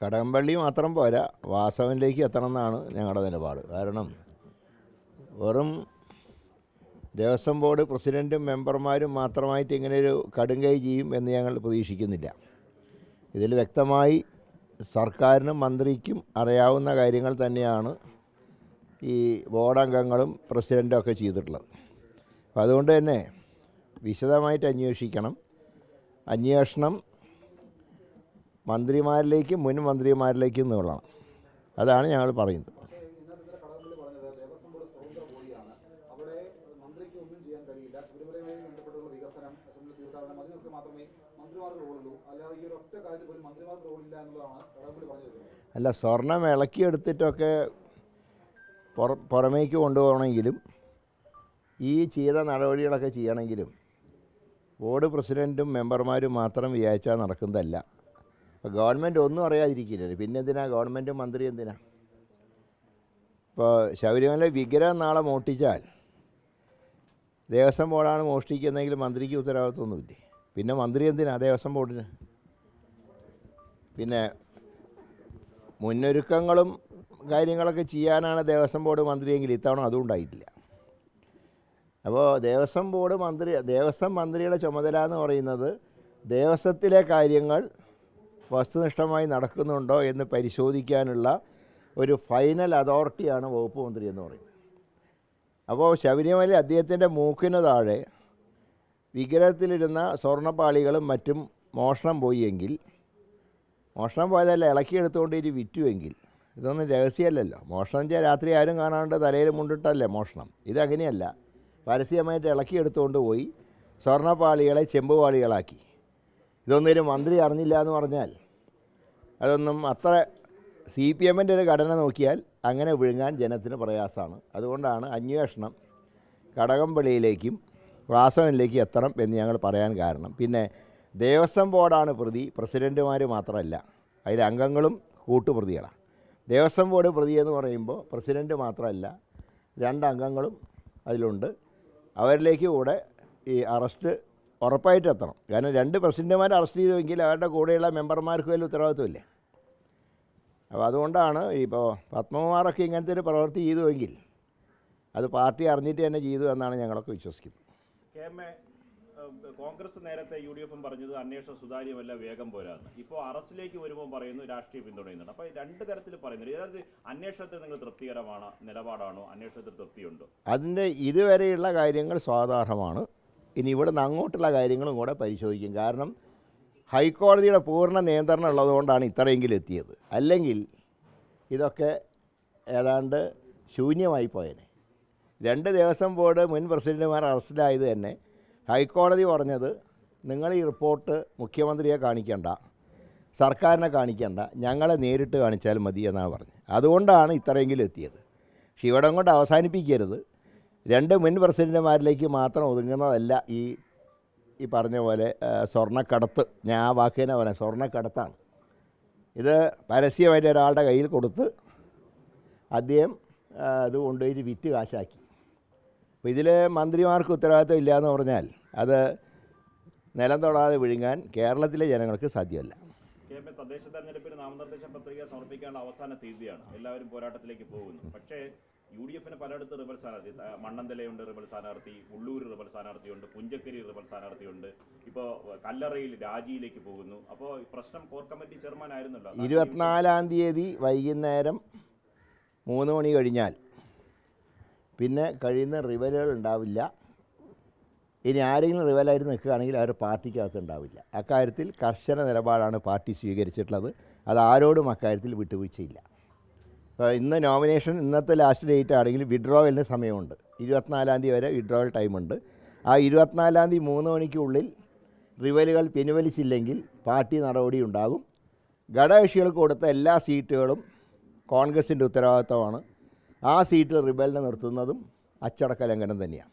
കടകംപള്ളി മാത്രം പോരാ. വാസവനിലേക്ക് എത്തണം എന്നാണ് ഞങ്ങളുടെ നിലപാട്. കാരണം വെറും ദേവസ്വം ബോർഡ് പ്രസിഡന്റും മെമ്പർമാരും മാത്രമായിട്ട് ഇങ്ങനെ ഒരു കടുങ്കൈ ചെയ്യും എന്ന് ഞങ്ങൾ പ്രതീക്ഷിക്കുന്നില്ല. ഇതിൽ വ്യക്തമായി സർക്കാരിനും മന്ത്രിക്കും അറിയാവുന്ന കാര്യങ്ങൾ തന്നെയാണ് ഈ ബോർഡ് അംഗങ്ങളും പ്രസിഡന്റും ഒക്കെ ചെയ്തിട്ടുള്ളത്. അപ്പോൾ അതുകൊണ്ട് തന്നെ വിശദമായിട്ട് അന്വേഷിക്കണം. അന്വേഷണം മന്ത്രിമാരിലേക്കും മുൻ മന്ത്രിമാരിലേക്കും നീളണം അതാണ് ഞങ്ങൾ പറയുന്നത്. എന്നുള്ളതാണ് അല്ല സ്വർണം ഇളക്കിയെടുത്തിട്ടൊക്കെ പുറ പുറമേക്ക് കൊണ്ടുപോകണമെങ്കിലും ഈ ചെയ്ത നടപടികളൊക്കെ ചെയ്യണമെങ്കിലും ബോർഡ് പ്രസിഡന്റും മെമ്പർമാരും മാത്രം വിചാരിച്ചാൽ നടക്കുന്നതല്ല. ഗവൺമെന്റ് ഒന്നും അറിയാതിരിക്കില്ലല്ലോ. പിന്നെ എന്തിനാ? ഗവൺമെന്റ് മന്ത്രി എന്തിനാ? ഇപ്പോൾ ശബരിമല വിഗ്രഹം നാളെ മോഷ്ടിച്ചാൽ ദേവസ്വം ബോർഡാണ് മോഷ്ടിക്കുന്നതെങ്കിൽ മന്ത്രിക്ക് ഉത്തരവാദിത്വമൊന്നുമില്ലേ? പിന്നെ മന്ത്രി എന്തിനാ ദേവസ്വം ബോർഡിന്? പിന്നെ മുന്നൊരുക്കങ്ങളും കാര്യങ്ങളൊക്കെ ചെയ്യാനാണ് ദേവസ്വം ബോർഡ് മന്ത്രിയെങ്കിൽ ഇത്തവണ അതും ഉണ്ടായിട്ടില്ല. അപ്പോൾ ദേവസ്വം ബോർഡ് മന്ത്രി ദേവസ്വം മന്ത്രിയുടെ ചുമതല എന്ന് പറയുന്നത് ദേവസ്വത്തിലെ കാര്യങ്ങൾ വസ്തുനിഷ്ഠമായി നടക്കുന്നുണ്ടോ എന്ന് പരിശോധിക്കാനുള്ള ഒരു ഫൈനൽ അതോറിറ്റിയാണ് വകുപ്പ് മന്ത്രി എന്ന് പറയുന്നത്. അപ്പോൾ ശബരിമല അദ്ദേഹത്തിന്റെ മൂക്കിന് താഴെ വിഗ്രഹത്തിലിരുന്ന സ്വർണപ്പാളികളും മറ്റും മോഷണം പോയിയെങ്കിൽ മോഷണം പോയതല്ല ഇളക്കിയെടുത്തുകൊണ്ട് ഇനി വിറ്റുവെങ്കിൽ ഇതൊന്നും രഹസ്യമല്ലല്ലോ. മോഷണം ചെയ്യാൻ രാത്രി ആരും കാണാണ്ട് തലയിൽ മുണ്ടിട്ടല്ലേ മോഷണം. ഇതങ്ങനെയല്ല. പരസ്യമായിട്ട് ഇളക്കിയെടുത്തുകൊണ്ട് പോയി സ്വർണപ്പാളികളെ ചെമ്പുപാളികളാക്കി. ഇതൊന്നും മന്ത്രി അറിഞ്ഞില്ല എന്ന് പറഞ്ഞാൽ അതൊന്നും അത്ര സി പി എമ്മിന്റെ ഒരു ഘടന നോക്കിയാൽ അങ്ങനെ വിഴുങ്ങാൻ ജനത്തിന് പ്രയാസമാണ്. അതുകൊണ്ടാണ് അന്വേഷണം കടകംപള്ളിയിലേക്കും വാസവനിലേക്കും എത്തണം എന്ന് ഞങ്ങൾ പറയാൻ കാരണം. പിന്നെ ദേവസ്വം ബോർഡാണ് പ്രതി പ്രസിഡന്റുമാർ മാത്രമല്ല. അതിലെ അംഗങ്ങളും കൂട്ടുപ്രതികളാണ് ദേവസ്വം ബോർഡ് പ്രതി എന്ന് പറയുമ്പോൾ പ്രസിഡന്റ് മാത്രമല്ല രണ്ട് അംഗങ്ങളും അതിലുണ്ട്. അവരിലേക്ക് കൂടെ ഈ അറസ്റ്റ് ഉറപ്പായിട്ട് എത്തണം കാരണം രണ്ട് പ്രസിഡന്റുമാരെ അറസ്റ്റ് ചെയ്തുവെങ്കിൽ അവരുടെ കൂടെയുള്ള മെമ്പർമാർക്ക് വലിയ ഉത്തരവാദിത്വമില്ലേ? അപ്പോൾ അതുകൊണ്ടാണ് ഇപ്പോൾ പത്മകുമാറൊക്കെ ഇങ്ങനത്തെ ഒരു പ്രവൃത്തി ചെയ്തുവെങ്കിൽ അത് പാർട്ടി അറിഞ്ഞിട്ട് തന്നെ ചെയ്തു എന്നാണ് ഞങ്ങളൊക്കെ വിശ്വസിക്കുന്നത്. കോൺഗ്രസ് നേരത്തെ യു ഡി എഫും പറഞ്ഞത് അന്വേഷണം സുതാര്യമല്ല വേഗം പോരാന്ന്. ഇപ്പോൾ അറസ്റ്റിലേക്ക് വരുമ്പോൾ പറയുന്നു രാഷ്ട്രീയ പിന്തുണയുന്നുണ്ട്. അപ്പോൾ രണ്ട് തരത്തിൽ പറയുന്നുണ്ട്. അതായത് അന്വേഷണത്തിൽ നിങ്ങൾ തൃപ്തികരമാണ് നിലപാടാണോ? അന്വേഷണത്തിൽ തൃപ്തിയുണ്ടോ? അതിന്റെ ഇതുവരെയുള്ള കാര്യങ്ങൾ സ്വാധാരണമാണ് ഇനി ഇവിടെ നിന്ന് അങ്ങോട്ടുള്ള കാര്യങ്ങളും കൂടെ പരിശോധിക്കും. കാരണം ഹൈക്കോടതിയുടെ പൂർണ നിയന്ത്രണം ഉള്ളതുകൊണ്ടാണ് ഇത്രയെങ്കിലും എത്തിയത്. അല്ലെങ്കിൽ ഇതൊക്കെ ഏതാണ്ട് ശൂന്യമായി പോയേനെ. രണ്ട് ദേവസ്വം ബോർഡ് മുൻ പ്രസിഡന്റുമാർ അറസ്റ്റിലായത് തന്നെ ഹൈക്കോടതി പറഞ്ഞത് നിങ്ങൾ ഈ റിപ്പോർട്ട് മുഖ്യമന്ത്രിയെ കാണിക്കേണ്ട സർക്കാരിനെ കാണിക്കേണ്ട ഞങ്ങളെ നേരിട്ട് കാണിച്ചാൽ മതി എന്നാണ് പറഞ്ഞത്. അതുകൊണ്ടാണ് ഇത്രയെങ്കിലും എത്തിയത്. പക്ഷെ ഇവിടെ കൊണ്ട് അവസാനിപ്പിക്കരുത്. രണ്ട് മുൻ പ്രസിഡന്റുമാരിലേക്ക് മാത്രം ഒതുങ്ങുന്നതല്ല ഈ ഈ പറഞ്ഞ പോലെ സ്വർണക്കടത്ത്. ഞാൻ ആ വാക്ക് തന്നെ പറയാം സ്വർണക്കടത്താണ്. ഇത് പരസ്യമായിട്ട് ഒരാളുടെ കയ്യിൽ കൊടുത്ത് അദ്ദേഹം അത് കൊണ്ടുപോയി വിറ്റ് കാശാക്കി. അപ്പോൾ ഇതിൽ മന്ത്രിമാർക്ക് ഉത്തരവാദിത്വം ഇല്ല എന്ന് പറഞ്ഞാൽ അത് നിലം തൊടാതെ വിഴുങ്ങാൻ കേരളത്തിലെ ജനങ്ങൾക്ക് സാധ്യമല്ല. തദ്ദേശ തെരഞ്ഞെടുപ്പിന് നാമനിർദ്ദേശ പത്രിക സമർപ്പിക്കാനുള്ള അവസാന തീയതിയാണ്. എല്ലാവരും പോരാട്ടത്തിലേക്ക് പോകുന്നു. പക്ഷേ യു ഡി എഫിന് പലയിടത്ത് റിബൽ സ്ഥാനാർത്ഥി മണ്ണന്തലയുണ്ട് റിബൽ സ്ഥാനാർത്ഥി ഉള്ളൂർ റിബൽ സ്ഥാനാർത്ഥിയുണ്ട് പുഞ്ചക്കരി റിബൽ സ്ഥാനാർത്ഥിയുണ്ട് ഇപ്പോ കല്ലറയിൽ രാജിയിലേക്ക് പോകുന്നു. അപ്പോൾ പ്രശ്നം കോർ കമ്മിറ്റി ചെയർമാൻ ആയിരുന്നല്ലോ. ഇരുപത്തിനാലാം തീയതി വൈകുന്നേരം മൂന്ന് മണി കഴിഞ്ഞാൽ. പിന്നെ കഴിയുന്ന റിവലുകൾ ഉണ്ടാവില്ല. ഇനി ആരെങ്കിലും റിവലായിട്ട് നിൽക്കുകയാണെങ്കിൽ അവർ പാർട്ടിക്കകത്ത് ഉണ്ടാവില്ല. അക്കാര്യത്തിൽ കർശന നിലപാടാണ് പാർട്ടി സ്വീകരിച്ചിട്ടുള്ളത്. അത് ആരോടും അക്കാര്യത്തിൽ വിട്ടുവീഴ്ചയില്ല. ഇന്ന് നോമിനേഷൻ ഇന്നത്തെ ലാസ്റ്റ് ഡേറ്റ് ആണെങ്കിൽ വിഡ്രോവലിന് സമയമുണ്ട്. ഇരുപത്തിനാലാം തീയതി വരെ വിഡ്രോവൽ ടൈമുണ്ട് ആ ഇരുപത്തിനാലാം തീയതി മൂന്ന് മണിക്കുള്ളിൽ റിവലുകൾ പിൻവലിച്ചില്ലെങ്കിൽ പാർട്ടി നടപടി ഉണ്ടാകും. ഘടകകക്ഷികൾക്ക് കൊടുത്ത എല്ലാ സീറ്റുകളും കോൺഗ്രസിന്റെ ഉത്തരവാദിത്തമാണ് ആ സീറ്റിൽ റിബലിനെ നിർത്തുന്നതും അച്ചടക്ക ലംഘനം തന്നെയാണ്.